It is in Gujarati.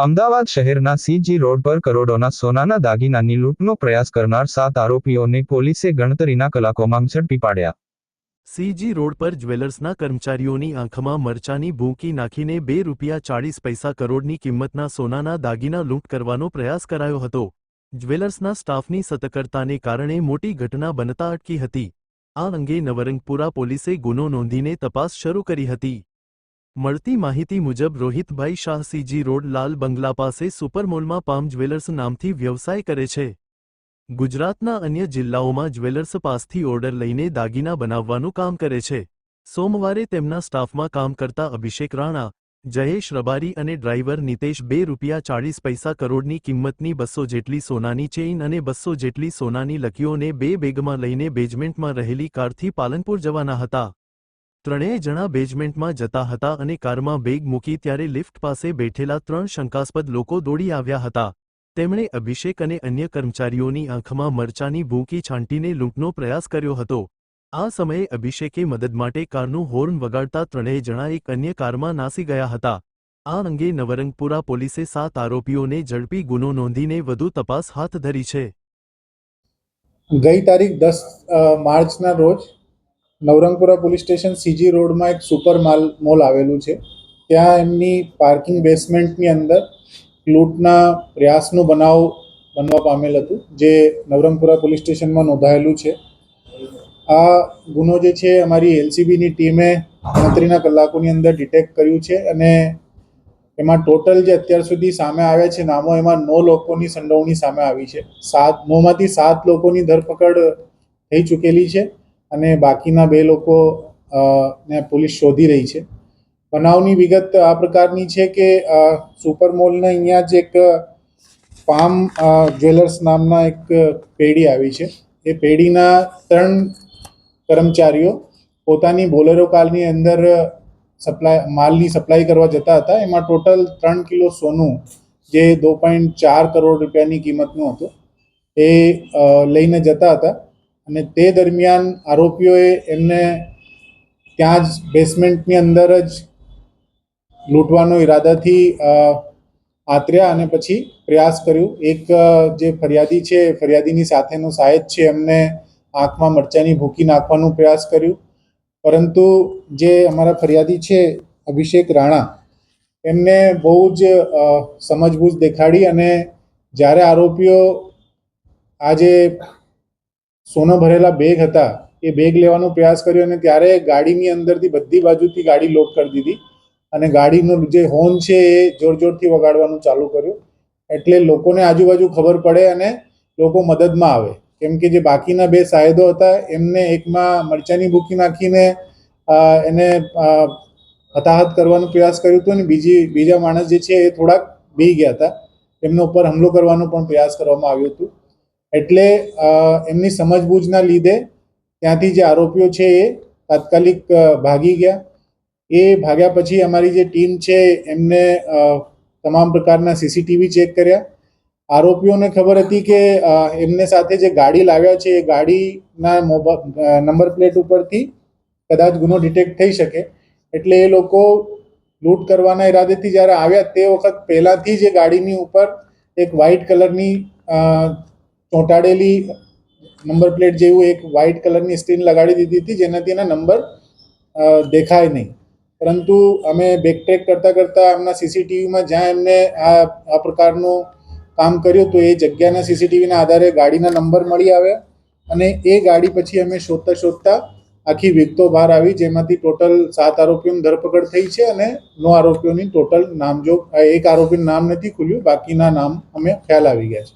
અમદાવાદ શહેરના સીજી રોડ પર કરોડોના સોનાના દાગીનાની લૂંટનો પ્રયાસ કરનાર સાત આરોપીઓને પોલીસે ગણતરીના કલાકોમાં ઝડપી પાડ્યા. સીજી રોડ પર જ્વેલર્સના કર્મચારીઓની આંખમાં મરચાની ભૂંકી નાખીને બે રૂપિયા ચાળીસ પૈસા કરોડની કિંમતના સોનાના દાગીના લૂંટ કરવાનો પ્રયાસ કરાયો હતો. જ્વેલર્સના સ્ટાફની સતર્કતાને કારણે મોટી ઘટના બનતા અટકી હતી. આ અંગે નવરંગપુરા પોલીસે ગુનો નોંધીને તપાસ શરૂ કરી હતી. મળતી માહિતી મુજબ, રોહિતભાઈ શાહ સીજી રોડ લાલ બંગલા પાસે સુપરમોલમાં પામ જ્વેલર્સ નામથી વ્યવસાય કરે છે. ગુજરાતના અન્ય જિલ્લાઓમાં જ્વેલર્સ પાસથી ઓર્ડર લઈને દાગીના બનાવવાનું કામ કરે છે. સોમવારે તેમના સ્ટાફમાં કામ કરતા અભિષેક રાણા, જયેશ રબારી અને ડ્રાઈવર નિતેશ બે રૂપિયા ચાળીસ પૈસા કરોડની કિંમતની બસો જેટલી સોનાની ચેઇન અને બસો જેટલી સોનાની લકીઓને બે બેગમાં લઈને બેઝમેન્ટમાં રહેલી કારથી પાલનપુર જવાના હતા. ત્રણેય જણા બેઝમેન્ટમાં જતા હતા અને કારમાં બેગ મૂકી ત્યારે લિફ્ટ પાસે બેઠેલા ત્રણ શંકાસ્પદ લોકો દોડી આવ્યા હતા. તેમણે અભિષેક અને અન્ય કર્મચારીઓની આંખમાં મરચાની ભૂંકી છાંટીને લૂંટનો પ્રયાસ કર્યો હતો. આ સમયે અભિષેકે મદદ માટે કારનું હોર્ન વગાડતા ત્રણેય જણા એક અન્ય કારમાં નાસી ગયા હતા. આ અંગે નવરંગપુરા પોલીસે સાત આરોપીઓને ઝડપી ગુનો નોંધીને વધુ તપાસ હાથ ધરી છે. ગઈ તારીખ દસ માર્ચના રોજ નવરંગપુરા પોલીસ સ્ટેશન સીજી રોડમાં એક સુપર માલ, મોલ આવેલું છે. ત્યાં એમની પાર્કિંગ બેસમેન્ટની અંદર લૂંટના પ્રયાસનો બનાવ બનવા પામેલ હતું, જે નવરંગપુરા પોલીસ સ્ટેશનમાં નોંધાયેલું છે. આ ગુનો જે છે, અમારી એલસીબીની ટીમે ગણતરીના કલાકોની અંદર ડિટેક્ટ કર્યું છે અને એમાં ટોટલ જે અત્યાર સુધી સામે આવ્યા છે નામો, એમાં નવ લોકોની સંડોવણી સામે આવી છે. સાત નવમાંથી સાત લોકોની ધરપકડ થઈ ચૂકેલી છે. અને બાકીના બે લોકો ને પોલીસ શોધી રહી છે. બનાવની વિગત આ પ્રકારની છે કે સુપર મોલના અહીંયા જ એક પામ જ્વેલર્સ નામના એક પેઢી આવી છે. એ પેઢીના ત્રણ કર્મચારીઓ પોતાની બોલેરો કારની અંદર સપ્લાય, માલની સપ્લાય કરવા જતા હતા. એમાં ટોટલ ત્રણ કિલો સોનું, જે દો પોઈન્ટ ચાર કરોડ રૂપિયાની કિંમતનું હતું, એ લઈને જતા હતા. અને તે દરમિયાન આરોપીઓએ એમને ત્યાં જ બેસમેન્ટની અંદર જ લૂંટવાનો ઈરાદાથી આતર્યા અને પછી પ્રયાસ કર્યું. એક જે ફરિયાદી છે ફરિયાદીની સાથેનો સાહેબ છે, એમને આંખમાં મરચાની ભૂકી નાખવાનો પ્રયાસ કર્યું. પરંતુ જે અમારા ફરિયાદી છે, અભિષેક રાણા, એમને બહુ જ સમજબૂજ દેખાડી અને જ્યારે આરોપીઓ આ જે સોનો ભરેલા બેગ હતા, એ બેગ લેવાનો પ્રયાસ કર્યો અને ત્યારે ગાડીની અંદરથી બધી બાજુથી ગાડી લોક કરી દીધી અને ગાડીનું જે હોર્ન છે એ જોર જોરથી વગાડવાનું ચાલુ કર્યું. એટલે લોકોને આજુબાજુ ખબર પડે અને લોકો મદદમાં આવે. કેમ કે જે બાકીના બે સાહેદો હતા, એમને એકમાં મરચાની ભૂકી નાખીને એને હતાહત કરવાનો પ્રયાસ કર્યો હતો અને બીજી, બીજા માણસ જે છે એ થોડાક બી ગયા હતા. એમના ઉપર હુમલો કરવાનો પણ પ્રયાસ કરવામાં આવ્યો હતો. એટલે એમની સમજબૂજના લીધે ત્યાંથી જે આરોપીઓ છે એ તાત્કાલિક ભાગી ગયા. એ ભાગ્યા પછી અમારી જે ટીમ છે એમને તમામ પ્રકારના સીસીટીવી ચેક કર્યા. આરોપીઓને ખબર હતી કે એમને સાથે જે ગાડી લાવ્યા છે એ ગાડીના નંબર પ્લેટ ઉપરથી કદાચ ગુનો ડિટેક્ટ થઈ શકે. એટલે એ લોકો લૂંટ કરવાના ઈરાદેથી જ્યારે આવ્યા તે વખત પહેલાંથી જ એ ગાડીની ઉપર એક વ્હાઇટ કલરની ચોંટાડેલી નંબર પ્લેટ જેવું એક વ્હાઇટ કલરની સ્ક્રીન લગાડી દીધી હતી, જેનાથી એના નંબર દેખાય નહીં. પરંતુ અમે બેકટ્રેક કરતાં કરતાં એમના સીસીટીવીમાં જ્યાં એમને આ આ પ્રકારનું કામ કર્યું તો એ જગ્યાના સીસીટીવીના આધારે ગાડીના નંબર મળી આવ્યા અને એ ગાડી પછી અમે શોધતા શોધતા આખી વિગતો બહાર આવી, જેમાંથી ટોટલ સાત આરોપીઓની ધરપકડ થઈ છે અને નવ આરોપીઓની ટોટલ નામજોગ, એક આરોપીનું નામ નથી ખુલ્યું, બાકીના નામ અમે ખ્યાલ આવી ગયા છે.